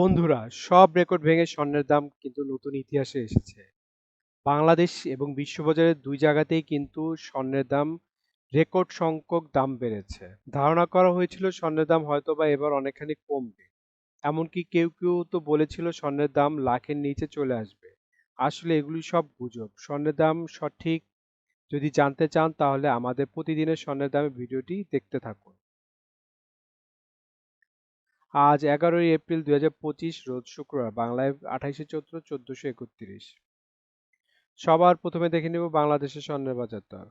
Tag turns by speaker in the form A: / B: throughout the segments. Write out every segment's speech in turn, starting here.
A: বন্ধুরা, সব রেকর্ড ভেঙে স্বর্ণের দাম কিন্তু নতুন ইতিহাসে এসেছে। বাংলাদেশ এবং বিশ্ববাজারে দুই জায়গাতেই কিন্তু স্বর্ণের দাম রেকর্ড সংখ্যক দাম বেড়েছে। ধারণা করা হয়েছিল স্বর্ণের দাম হয়তো বা এবার অনেকখানি কমবে। এমনকি কেউ কেউ তো বলেছিল স্বর্ণের দাম লাখের নিচে চলে আসবে। আসলে এগুলি সব গুজব। স্বর্ণের দাম সঠিক যদি জানতে চান তাহলে আমাদের প্রতিদিনের স্বর্ণের দামের ভিডিওটি দেখতে থাকুন। আজ এগারোই এপ্রিল দুই হাজার পঁচিশ, রোজ শুক্রবার, বাংলায় আঠাইশে চৈত্র চোদ্দশো একত্রিশ। সবার প্রথমে দেখে নেব বাংলাদেশের স্বর্ণের বাজার দর।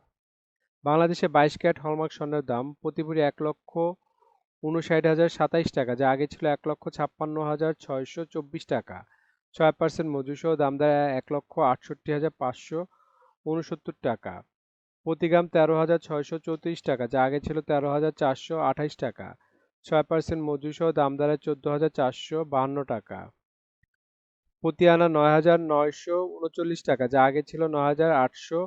A: বাংলাদেশে বাইশ ক্যারেট হলমার্ক স্বর্ণের দাম প্রতি ভরি এক লক্ষ উনষাট হাজার সাতাইশ টাকা, যা আগে ছিল এক লক্ষ ছাপ্পান্ন হাজার ছয়শো চব্বিশ টাকা। ছয় পার্সেন্ট মজুসহ দাম দেয় এক লক্ষ আটষট্টি হাজার পাঁচশো উনসত্তর টাকা। প্রতি গ্রাম তেরো হাজার ছয়শো চৌত্রিশ টাকা, যা আগে ছিল তেরো হাজার চারশো আঠাইশ টাকা। ছয় পার্সেন্ট মজুরিসহ দাম দাঁড়ায় চোদ্দ হাজার চারশো বাহান্ন টাকা। প্রতি আনা নয় হাজার নয়শো উনচল্লিশ টাকা, যা আগে ছিল নয় হাজার আটশো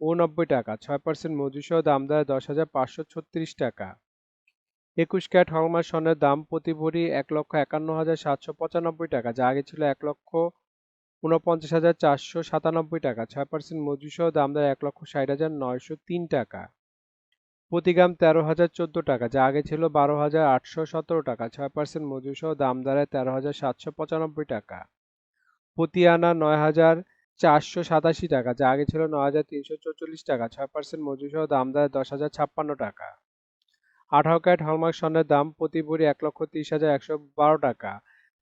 A: উননব্বই টাকা। ছয় পার্সেন্ট মজুরিসহ দাম দাঁড়ায় দশ হাজার পাঁচশো ছত্রিশ টাকা। একুশ ক্যাট হলমার্ক স্বর্ণের দাম প্রতি ভরি এক লক্ষ একান্ন হাজার সাতশো পঁচানব্বই টাকা, যা আগে ছিল এক লক্ষ উনপঞ্চাশ হাজার চারশো সাতানব্বই টাকা। ছয় পার্সেন্ট মজুরিসহ দাম দেয় এক লক্ষ ষাট হাজার নয়শো তিন টাকা। প্রতি গ্রাম তেরো হাজার চোদ্দ টাকা, যা আগে ছিল বারো হাজার আটশো সতেরো টাকা, ছয় পার্সেন্ট মজুরিসহ দাম দাঁড়ায় তেরো হাজার সাতশো পঁচানব্বই টাকা। প্রতি আনা নয় হাজার চারশো সাতাশি টাকা, যা আগে ছিল নয় হাজার তিনশো চৌচল্লিশ টাকা, ছয় পার্সেন্ট মজুরিসহ দাম দাঁড়ায় দশ হাজার ছাপ্পান্ন টাকা। আঠারো ক্যারেট হলমার্ক স্বর্ণের দাম প্রতি ভরি এক লক্ষ তিরিশ হাজার একশো বারো টাকা,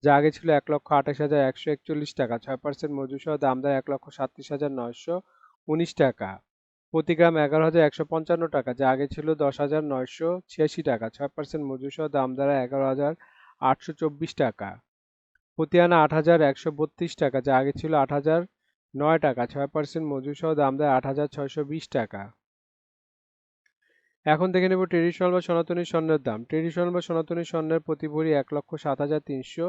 A: যা আগে ছিল এক লক্ষ আঠাশ হাজার একশো একচল্লিশ টাকা, ছয় পার্সেন্ট মজুরিসহ দাম দেয় এক লক্ষ সাতত্রিশ হাজার নয়শো উনিশ টাকা। প্রতি গ্রাম এগারো হাজার একশো পঞ্চান্ন টাকা, যা আগে ছিল দশ হাজার নয়শো ছিয়াশি টাকা। ছয় পার্সেন্ট মজুরিসহ দাম দ্বারা এগারো হাজার আটশো চব্বিশ টাকা। প্রতি আনা আট হাজার একশো বত্রিশ টাকা, যা আগে ছিল আট হাজার নয় টাকা। ছয় পার্সেন্ট মজুরিসহ দাম দেয় আট হাজার ছয়শো বিশ টাকা। এখন দেখে নেব ট্রেডিশনাল বা সনাতনী স্বর্ণের দাম। ট্রেডিশনাল বা সনাতনী স্বর্ণের প্রতি ভরি এক লক্ষ সাত হাজার তিনশো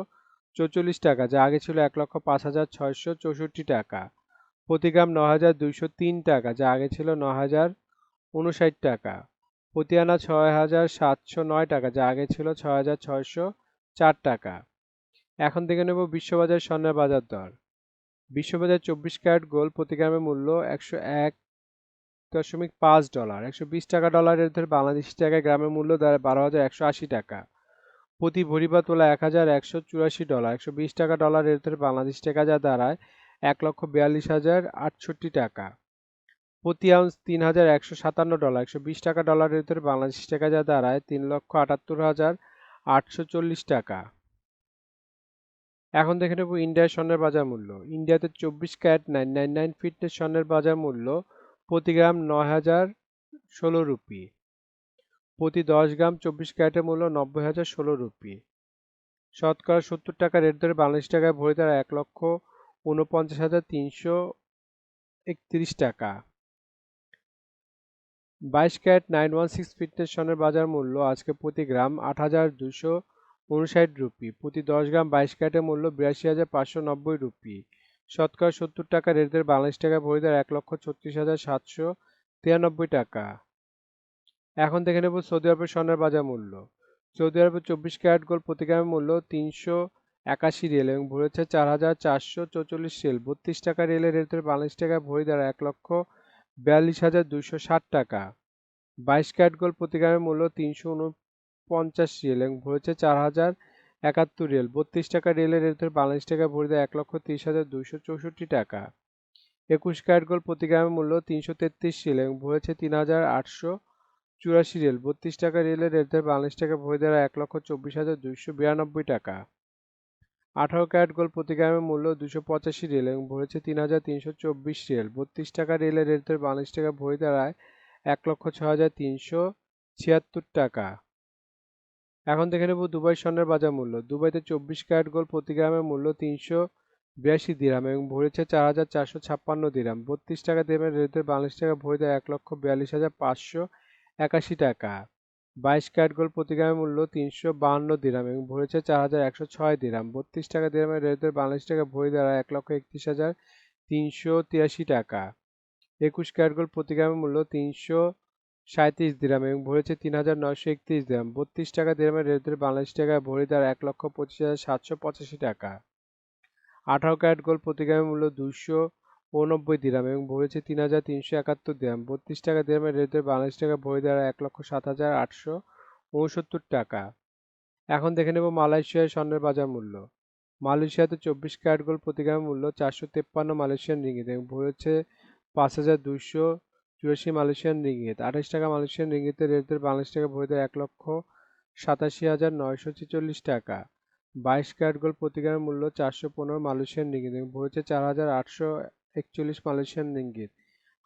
A: চৌচল্লিশ টাকা, যা আগে ছিল এক লক্ষ পাঁচ হাজার ছয়শো চৌষট্টি টাকা। প্রতি গ্রাম ন হাজার দুইশো তিন টাকা, যা আগে ছিল ন হাজার উনষাট টাকা। প্রতি আনা ছয় হাজার সাতশো নয় টাকা, যা আগে ছিল ছয় হাজার ছয়শো চার টাকা। এখন দেখে নেব বিশ্ববাজার স্বর্ণের বাজার দর। বিশ্ববাজার চব্বিশ ক্যারেট গোল্ড প্রতি গ্রামের মূল্য একশো এক দশমিক পাঁচ ডলার, একশো বিশ টাকা ডলারের ধরে বাংলাদেশি টাকায় গ্রামের মূল্য বারো হাজার একশো আশি টাকা। প্রতি ভরি বা তোলা এক হাজার একশো চুরাশি ডলার, একশো বিশ টাকা ডলারের ধরে বাংলাদেশ টাকা যা দাঁড়ায় এক লক্ষ বিয়াল্লিশ হাজার আটষট্টি টাকা। প্রতি আউন্স তিন হাজার একশো সাতান্ন ডলার, একশো বিশ টাকা ডলারের ধরে বাংলাদেশ টাকা যা দাঁড়ায় তিন লক্ষ আটাত্তর হাজার আটশো চল্লিশ টাকা। এখন দেখে নেব ইন্ডিয়ার স্বর্ণের বাজার মূল্য। ইন্ডিয়াতে চব্বিশ carat nine nine nine fitness স্বর্ণের বাজার মূল্য প্রতি গ্রাম নয় হাজার ষোলো রুপি। প্রতি দশ গ্রাম চব্বিশ ক্যারেটের মূল্য নব্বই হাজার ষোলো রুপি। শতকরা সত্তর টাকা রেট ধরে বাংলাদেশ টাকায় ভরে তারা এক লক্ষ উনপঞ্চাশ হাজার তিনশো একত্রিশ টাকা। বাইশ carat nine one six fitness সনের বাজার মূল্য আজকে প্রতি গ্রাম আট হাজার দুশো উনষাট রুপি, প্রতি দশ গ্রাম বাইশ ক্যারেটের মূল্য বিরাশি হাজার পাঁচশো নব্বই রুপি। শতকরা সত্তর টাকা রেটদের বাংলাদেশ টাকায় ভরে দেয় এক লক্ষ ছত্রিশ হাজার সাতশো তিরানব্বই টাকা। এখন দেখে নেব সৌদি আরবের স্বর্ণের বাজার মূল্য। সৌদি আরবের চব্বিশ ক্যারেট গোল্ড প্রতি গ্রামের মূল্য তিনশো একাশি রেল এবং ভরেছে চার হাজার চারশো চৌচল্লিশ রেল। বত্রিশ টাকা রেলের রেট ধরে বাংলাদেশ টাকায় ভরি দ্বারা এক লক্ষ বিয়াল্লিশ হাজার দুইশো ষাট টাকা। বাইশ ক্যারেট গোল্ড প্রতি গ্রামের মূল্য তিনশো উনপঞ্চাশ রেল এবং ভরেছে চার হাজার একাত্তর রেল। বত্রিশ টাকা রেলের রেট ধরে বাংলাদেশ টাকায় ভরি দেয় এক লক্ষ তিরিশ হাজার দুইশো চৌষট্টি টাকা। একুশ ক্যারেট গোল্ড প্রতি গ্রামের মূল্য তিনশো তেত্রিশ রেল এবং ভরেছে তিন হাজার আটশো চুরাশি রেল। বত্রিশ টাকা রেলের রেট ধরে বাংলাদেশ টাকা ভরে দেয় এক লক্ষ চব্বিশ হাজার দুইশো বিরানব্বই টাকা। আঠারো ক্যারেট গোল্ড প্রতি গ্রামের মূল্য দুশো পঁচাশি রেল এবং ভরেছে তিন হাজার তিনশো চব্বিশ রেল বত্রিশ টাকা রেলের রেট ধরে বাংলাদেশ টাকা ভরে দাঁড়ায় এক লক্ষ ছ হাজার তিনশো ছিয়াত্তর টাকা। এখন দেখে নেব দুবাই স্বর্ণের বাজার মূল্য। দুবাইতে চব্বিশ ক্যারেট গোল্ড প্রতি গ্রামের মূল্য তিনশো বিরাশি দিরাম এবং ভরেছে চার হাজার চারশো ছাপ্পান্ন দিরাম। বত্রিশ টাকা দেবেন রেট ধরে বাংলাদেশ টাকা ভরে দেয় এক লক্ষ বিয়াল্লিশ হাজার পাঁচশো একাশি টাকা। বাইশ ক্যারেট গোল্ড প্রতি গ্রামের মূল্য তিনশো বাহান্ন দিরাম এবং ভরেছে চার হাজার একশো ছয় দিরাম। বত্রিশ টাকা দিরামের রেট বাংলাদেশ টাকা ভরে দেওয়া এক লক্ষ একত্রিশ হাজার তিনশো তিরাশি টাকা। একুশ ক্যারেট গোল্ড প্রতি গ্রামের মূল্য তিনশো সাঁত্রিশ দিরাম এবং ভরি হচ্ছে তিন হাজার নয়শো একত্রিশ দিরাম। বত্রিশ টাকা দিরামের রেট বাংলাদেশ টাকায় ভরি দ্বারা এক লক্ষ পঁচিশ হাজার সাতশো পঁচাশি টাকা। আঠারো ক্যারেট গোল্ড প্রতি গ্রামের মূল্য দুশো উনব্বই দিরাম এবং ভরি হচ্ছে তিন হাজার তিনশো একাত্তর দিরাম। বত্রিশ টাকা দিরামের রেট বাংলাদেশ টাকা ভরি দ্বারা এক লক্ষ সাত হাজার আটশো উনসত্তর টাকা। এখন দেখে নেব মালয়েশিয়ার স্বর্ণের বাজার মূল্য। মালয়েশিয়াতে চব্বিশ ক্যারেট গোল্ড প্রতি গ্রামের মূল্য চারশো তেপ্পান্ন মালয়েশিয়ান রিঙ্গিত এবং ভরি হচ্ছে পাঁচ হাজার দুইশো চুরাশি মালয়েশিয়ান রিঙ্গিত। আঠাশ টাকা মালয়েশিয়ান রিঙ্গিতের রেট বাংলাদেশ টাকা ভরি দেয় এক লক্ষ সাতাশি হাজার নয়শো ছেচল্লিশ টাকা। বাইশ ক্যারেট গোল্ড প্রতি গ্রামের মূল্য চারশো পনেরো মালয়েশিয়ান রিঙ্গিত এবং ভরি হচ্ছে চার হাজার আটশো একচল্লিশ মালয়েশিয়ান রিঙ্গিত।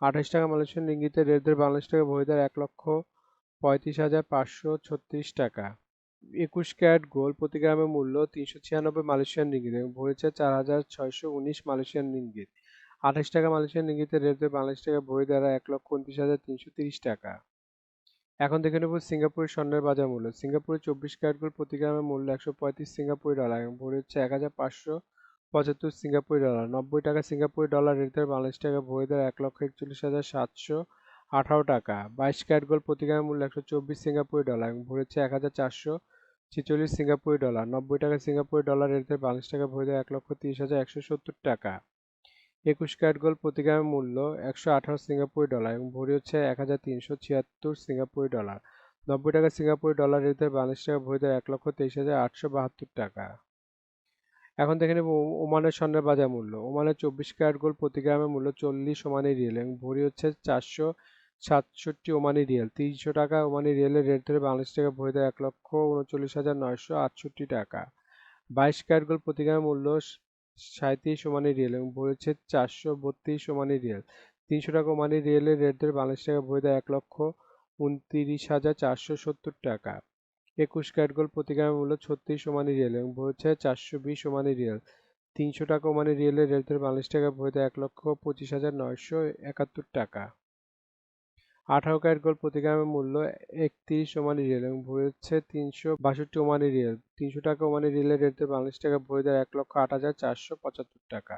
A: আঠাশ টাকা মালয়েশিয়ান রিঙ্গিতের রেট বাংলাদেশ টাকা দেয় এক লক্ষ পঁয়ত্রিশ হাজার পাঁচশো ছত্রিশ টাকা। একুশ ক্যারেট গোল্ড প্রতি গ্রামের মূল্য তিনশো ছিয়ানব্বই মালয়েশিয়ান রিঙ্গিত। এবং ভরেছে চার হাজার ছয়শো উনিশ মালয়েশিয়ান রিঙ্গিত। আঠাশ টাকা মালয়েশিয়ান রিঙ্গিতের রেট বাংলাদেশ টাকা ভরি দ্বারা এক লক্ষ উনত্রিশ হাজার তিনশো তিরিশ টাকা। এখন দেখে নেব সিঙ্গাপুরের স্বর্ণের বাজার মূল্য। সিঙ্গাপুরের চব্বিশ ক্যারেট গোল্ড প্রতি গ্রামের মূল্য একশো পঁয়ত্রিশ সিঙ্গাপুরি ডলার। এবং ভরি হচ্ছে এক হাজার পাঁচশো পঁচাত্তর সিঙ্গাপুরি ডলার, নব্বই টাকা সিঙ্গাপুরি ডলার রেট ধরে বাংলাদেশ টাকা ভরি দ্বারা এক লক্ষ একচল্লিশ হাজার সাতশো আঠারো টাকা। বাইশ ক্যারেট গোল্ড প্রতি মূল্য একশো চব্বিশ সিঙ্গাপুরি ডলার এবং ভরি হচ্ছে এক হাজার চারশো ছেচল্লিশ সিঙ্গাপুরি ডলার। নব্বই টাকা সিঙ্গাপুরি ডলার রেট ধরে বাংলাদেশ টাকা ভরি দেয় এক লক্ষ তিরিশ হাজার একশো সত্তর টাকা। একুশ ক্যারেট গোল্ড প্রতি মূল্য একশো আঠারো সিঙ্গাপুরি ডলার এবং ভরি হচ্ছে এক হাজার তিনশো ছিয়াত্তর সিঙ্গাপুরি ডলার। নব্বই টাকা সিঙ্গাপুরি ডলার রেট ধরে বাংলাদেশ টাকা ভরি দেয় এক লক্ষ তেইশ হাজার আটশো বাহাত্তর টাকা। এখন দেখে নেব ওমানের স্বর্ণের বাজার মূল্য। ওমানের চব্বিশ ক্যারেট গোল্ড প্রতি গ্রামের মূল্য চল্লিশ ওমানি রিয়েল এবং ভরি হচ্ছে চারশো সাতষট্টি ওমানি রিয়েল। তিনশো টাকা ওমানি রিয়েলের রেট ধরে বাংলাদেশ টাকা দেয় এক লক্ষ উনচল্লিশ হাজার নয়শো আটষট্টি টাকা। বাইশ ক্যারেট গোল্ড প্রতি গ্রামের মূল্য সাঁত্রিশ ওমানি রিয়েল এবং ভরি হচ্ছে চারশো বত্রিশ ওমানি রিয়েল। তিনশো টাকা ওমানি রিয়েলের রেট ধরে বাংলাদেশ টাকা ভরি দেয় এক লক্ষ উনত্রিশ হাজার চারশো সত্তর টাকা। একুশ ক্যারেট গোল্ড প্রতি মূল্য ছত্রিশ ওমানি রিয়েল এবং হচ্ছে চারশো বিশ ওমানি রিয়েল। তিনশো টাকা ওমানি রিয়েলের রেট ধরে বাংলাদেশ টাকা দেয় এক লক্ষ পঁচিশ হাজার নয়শো একাত্তর টাকা। আঠারো ক্যারেট গোল্ড প্রতি মূল্য একত্রিশ ওমানি রিয়েল এবং হচ্ছে তিনশো বাষট্টি ওমানি রিয়েল। তিনশো টাকা ওমানি রিয়েলের রেট ধরে বাংলাদেশ টাকা ভরি দেয় এক লক্ষ আট হাজার চারশো পঁচাত্তর টাকা।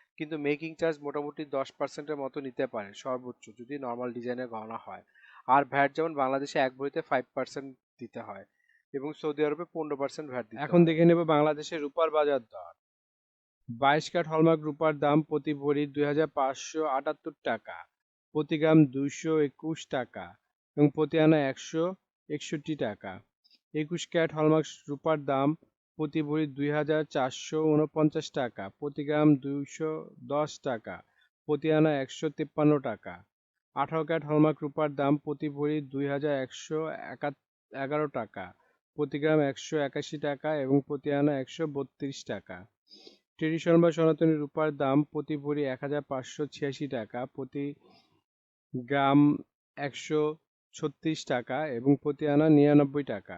A: কিন্তু মেকিং চার্জ মোটামুটি দশ পার্সেন্টের মতো নিতে পারে সর্বোচ্চ যদি নর্মাল ডিজাইনের গহনা হয়। আর ভ্যাট যেমন বাংলাদেশে এক ভরিতে ফাইভ পার্সেন্ট দিতে হয় এবং সৌদি আরবে পনেরো পার্সেন্ট ভ্যাট দিতে এখন দেখে নেব বাংলাদেশের রূপার বাজার দর। বাইশ কাঠ হলমার্ক রূপার দাম প্রতি ভরি দুই হাজার পাঁচশো আটাত্তর টাকা প্রতি গ্রাম দুইশো একুশ টাকা এবং প্রতি আনা একশো একষট্টি টাকা। একুশ ক্যারেট হলমার্ক রূপার দাম প্রতি ভরি দুই হাজার চারশো উনপঞ্চাশ টাকা, প্রতি গ্রাম দুইশো দশ টাকা, প্রতি আনা একশো তিপ্পান্ন টাকা। আঠারো ক্যারেট হলমার্ক রূপার দাম প্রতি ভরি দুই হাজার একশো এগারো টাকা, প্রতি গ্রাম একশো একাশি টাকা এবং প্রতি আনা একশো বত্রিশ টাকা। ট্রেডিশন বা সনাতনী রূপার দাম প্রতি ভরি এক হাজার পাঁচশো ছিয়াশি টাকা, প্রতি গ্রাম একশো ছত্রিশ টাকা এবং প্রতি আনা নিরানব্বই টাকা।